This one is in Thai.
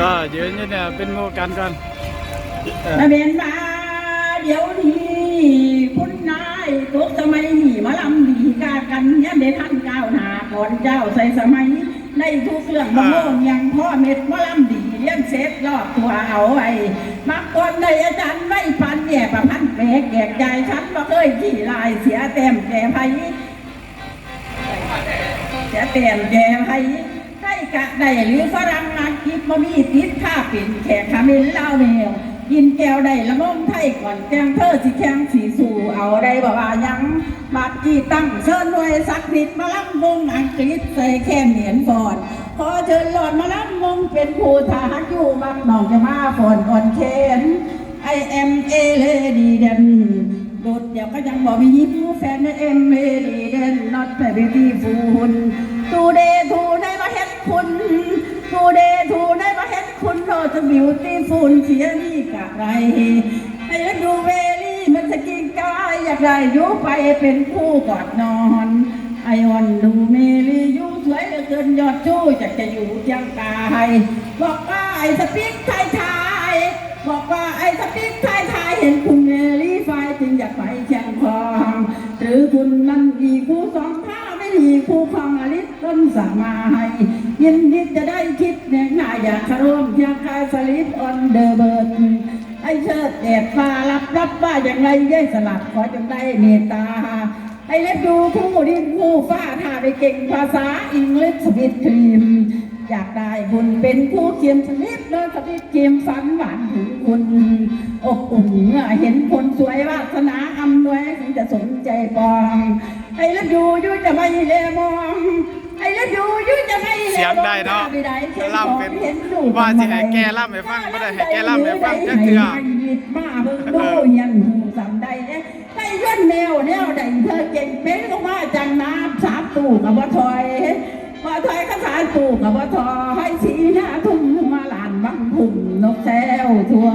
ก็ยืนอยู่เนี่ยเป็นโมกันก่อนเออมาเบนมาเดี๋ยวนี้คุณนายตกสมัยนี้มาลำดีกากันยันได้ท่านก้าวหน้าก่อนเจ้าใส่สมัยในทุกเรื่องมะม่วงยังพ่อเม็ดมาลำดีเลี้ยงเซฟรอบตัวเอาไว้มาก่อนในอาจารย์ไม่พันแย่ประพันแปลกแกกยายฉันบ่เคยขี่ลายเสียแต้มแก่ไผจะเตียนแก่ไผได้กะได้หรือฝรั่งมา กิบบ่มีติดค่าเป็นแขกขมินเล่าแมวกินแก้วได้ละม่อมไทยก่อนแจงเธอสิแข้งสีสู่เอาได้บ่ว่ายังบาดจีตั้งเชิญหน่วยสักดิ์สิทธิ์มาล้ำวงอังกฤษใส่แค่เหนียนฟอนขอเชิญหลอดมาล้ำวงเป็นผู้ทหารอยู่บักหนองจะมาฝนอ่อนเคนไอเอ็มเอเลดีเดนโดดเดี๋ยวก็ยังบอกมียิ้มแฟนเอ็มเอเลดีเดน not a beautiful ทูเบิวตี้ฟูลเสียนี่กะไรไอ้ดูเวลี่มันจะกินกายอยากได้อยุไปเป็นคู่กอดนอน ไอวันดูเมลี่อยูสวยเหลือเกินยอดชู้อยากจะอยู่เจียงกายบอกว่าไอสปิกไทยไทยบอกว่าไอสปิกไทยไทยเห็นคุณเมลี่ไฟจึงอยากไปเชียงคองหรือคุณนั้นมีคู่สองท่าไม่มีคู่ครองอลิศต้นสั่งมาให้ยินดีจะได้คิด อยากเข้าร่วมเชียงคายสลิปออนเดอะเบิร์ดไอเชิดแดดฟ้ารับรับว่าอย่างไรย่ยสลับขอจงได้เมตตา ไอเล็บดูผู้ดินผู้ฟ้าถ้าได้เก่งภาษาอังกฤษสวิตครีม อยากได้บุญเป็นผู้เขียนสลิปเดินสวิตครีมฝันหวานถึงคุณอบอุ่นเมื่อเห็นคนสวยวาสนาอำนวยถึงจะสนใจปอง ไอเล็บดูยุ่จะไม่เลมอง ไอ้เล็บดูยุ่จะไม่เลมองเสียงได้เนาะล่ำเป็นว่าสิให้แกล่ำให้ฟังบ่ได้ให้แกล่ำให้ฟังจักเทื่อมาเบิ่งดูยังหูสำใดเอ๊ะได้ย้อนแนวแนวใดเธอเก่งเป็นก็มาจังน้ำสามตู่กับว่าถอยว่าถอยก็สายตู่กับว่าถอยสีหน้าทุ่มมาหลานบังพุ่มนกแซวทั่ว